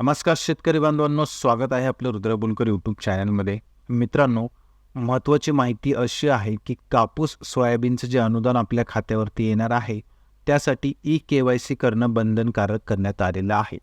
नमस्कार शेतकरी बांधवांनो स्वागत आहे आपलं रुद्रबुलकर यूट्यूब चॅनलमध्ये मित्रांनो महत्त्वाची माहिती अशी आहे की कापूस सोयाबीनचं जे अनुदान आपल्या खात्यावरती येणार आहे त्यासाठी ई के वाय सी करणं बंधनकारक करण्यात आलेलं आहे.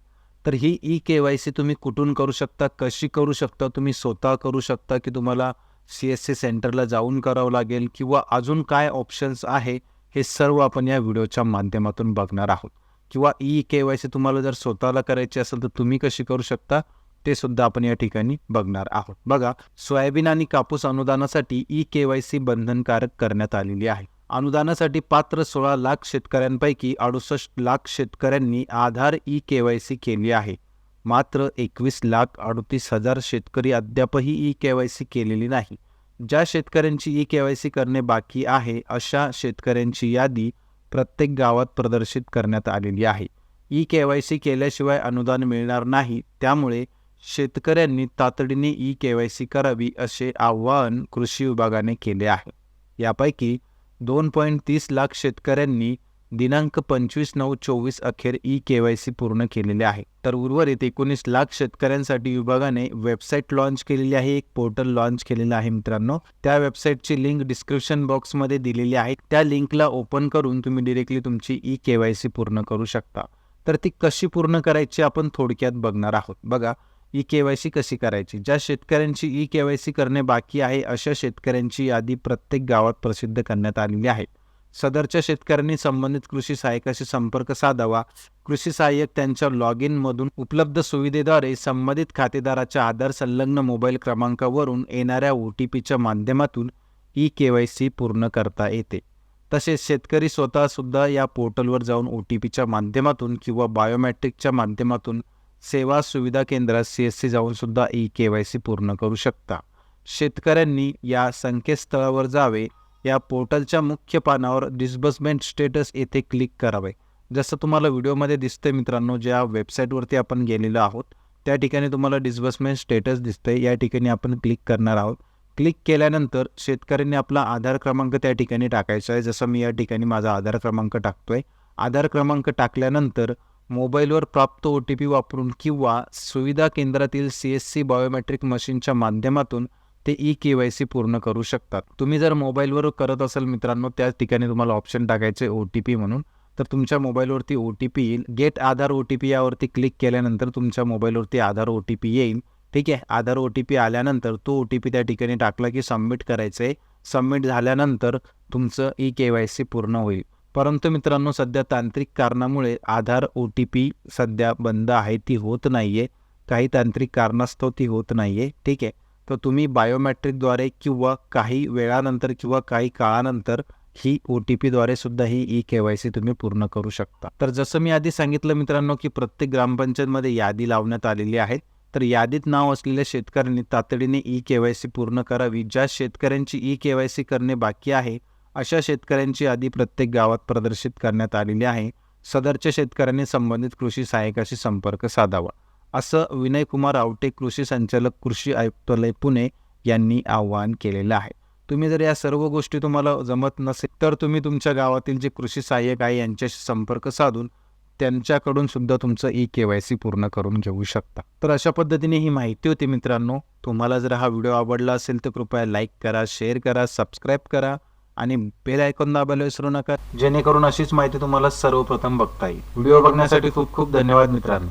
तर ही ई के वाय सी तुम्ही कुठून करू शकता कशी करू शकता तुम्ही स्वतः करू शकता की तुम्हाला सी एस सी सेंटरला जाऊन करावं लागेल किंवा अजून काय ऑप्शन्स आहे हे सर्व आपण या व्हिडिओच्या माध्यमातून बघणार आहोत. किंवा ई के वाय सी तुम्हाला जर स्वतःला करायची असेल तर तुम्ही कशी करू शकता? ते सुद्धा आपण या ठिकाणी बघणार आहोत. बघा सोयाबीन आणि कापूस अनुदानासाठी ई के वाय सी बंधनकारक करण्यात आलेली आहे. अनुदानासाठी पात्र सोळा लाख शेतकऱ्यांपैकी अडुसष्ट लाख शेतकऱ्यांनी Aadhaar E K Y C केली आहे. मात्र एकवीस लाख अडतीस हजार शेतकरी अद्यापही ई के वाय सी केलेली नाही. ज्या शेतकऱ्यांची ई के वाय सी करणे बाकी आहे अशा शेतकऱ्यांची यादी प्रत्येक गावात प्रदर्शित करण्यात आलेली आहे. ई के वाय सी केल्याशिवाय अनुदान मिळणार नाही. त्यामुळे शेतकऱ्यांनी तातडीने ई के वाय सी करावी असे आवाहन कृषी विभागाने केले आहे. यापैकी दोन पॉईंट तीस लाख शेतकऱ्यांनी दिनांक पंचवीस नऊ चोवीस अखेर ई के वाय सी पूर्ण केलेले आहे. तर उर्वरित एकोणीस लाख शेतकऱ्यांसाठी विभागाने वेबसाईट लॉन्च केलेली आहे. एक पोर्टल लॉन्च केलेलं आहे मित्रांनो. त्या वेबसाईटची लिंक डिस्क्रिप्शन बॉक्समध्ये दिलेली आहे. त्या लिंकला ओपन करून तुम्ही डिरेक्टली तुमची ई के वाय सी पूर्ण करू शकता. तर ती कशी पूर्ण करायची आपण थोडक्यात बघणार आहोत. बघा ई के वाय सी कशी करायची? ज्या शेतकऱ्यांची ई के वाय सी करणे बाकी आहे अशा शेतकऱ्यांची यादी प्रत्येक गावात प्रसिद्ध करण्यात आलेली आहे. सदरच्या शेतकऱ्यांनी संबंधित कृषी सहाय्यकाशी संपर्क साधावा. कृषी सहाय्यक त्यांच्या लॉग इनमधून उपलब्ध सुविधेद्वारे संबंधित खातेदाराच्या आधार संलग्न मोबाईल क्रमांकावरून येणाऱ्या ओ टी पीच्या माध्यमातून ई के वाय सी पूर्ण करता येते. तसेच शेतकरी स्वतःसुद्धा या पोर्टलवर जाऊन ओ टी पीच्या माध्यमातून किंवा बायोमॅट्रिकच्या माध्यमातून सेवा सुविधा केंद्रात सी एस सी जाऊन सुद्धा ई के वाय सी पूर्ण करू शकता. शेतकऱ्यांनी या संकेतस्थळावर जावे. या पोर्टलच्या मुख्य पानावर डिस्बर्समेंट स्टेटस येथे क्लिक करावे. जसं तुम्हाला व्हिडिओमध्ये दिसते मित्रांनो ज्या वेबसाईटवरती आपण गेलेलो आहोत त्या ठिकाणी तुम्हाला डिस्बर्समेंट स्टेटस दिसते या ठिकाणी आपण क्लिक करणार आहोत. क्लिक केल्यानंतर शेतकऱ्यांनी आपला आधार क्रमांक त्या ठिकाणी टाकायचा आहे. जसं मी या ठिकाणी माझा आधार क्रमांक टाकतो आहे आधार क्रमांक टाकल्यानंतर मोबाईलवर प्राप्त ओ टी पी वापरून किंवा सुविधा केंद्रातील सी एस सी बायोमेट्रिक मशीनच्या माध्यमातून ते ई के वाय सी पूर्ण करू शकतात. तुम्ही जर मोबाईलवर करत असाल मित्रांनो त्या ठिकाणी तुम्हाला ऑप्शन टाकायचे ओ टी पी म्हणून. तर तुमच्या मोबाईलवरती ओ टी पी येईल. Get Aadhaar O T P यावरती क्लिक केल्यानंतर तुमच्या मोबाईलवरती आधार ओ टी पी येईल. ठीक आहे? आधार ओ टी पी आल्यानंतर तो ओ टी पी त्या ठिकाणी टाकला की सबमिट करायचं आहे सबमिट झाल्यानंतर तुमचं ई के वाय सी पूर्ण होईल. परंतु मित्रांनो सध्या तांत्रिक कारणामुळे आधार ओ टी पी सध्या बंद आहे ती होत नाही आहे काही तांत्रिक कारणास्तव ती होत नाही आहे ठीक आहे? तर तुम्ही बायोमॅट्रिकद्वारे किंवा काही वेळानंतर किंवा काही काळानंतर ही ओ टी पीद्वारे सुद्धा ही ई के वाय सी तुम्ही पूर्ण करू शकता. तर जसं मी आधी सांगितलं मित्रांनो की प्रत्येक ग्रामपंचायतमध्ये यादी लावण्यात आलेली आहे तर यादीत नाव असलेल्या शेतकऱ्यांनी तातडीने ई के वाय सी पूर्ण करावी. ज्या शेतकऱ्यांची ई के वाय सी करणे बाकी आहे अशा शेतकऱ्यांची यादी प्रत्येक गावात प्रदर्शित करण्यात आलेली आहे. सदरच्या शेतकऱ्यांनी संबंधित कृषी सहाय्यकाशी संपर्क साधावा. असं विनयकुमार आवटे कृषी संचालक कृषी आयुक्तालय पुणे यांनी आवाहन केलेलं आहे. तुम्ही जर या सर्व गोष्टी तुम्हाला जमत नसेल तर तुम्ही तुमच्या गावातील जे कृषी सहाय्यक आहे यांच्याशी संपर्क साधून त्यांच्याकडून सुद्धा तुमचं ई के वाय सी पूर्ण करून घेऊ शकता. तर अशा पद्धतीने ही माहिती होती मित्रांनो. तुम्हाला जर हा व्हिडिओ आवडला असेल तर कृपया लाईक करा शेअर करा सबस्क्राईब करा आणि बेल आयकॉन दाबायला विसरू नका. जेणेकरून अशीच माहिती तुम्हाला सर्वप्रथम बघता येईल. व्हिडिओ बघण्यासाठी खूप खूप धन्यवाद मित्रांनो.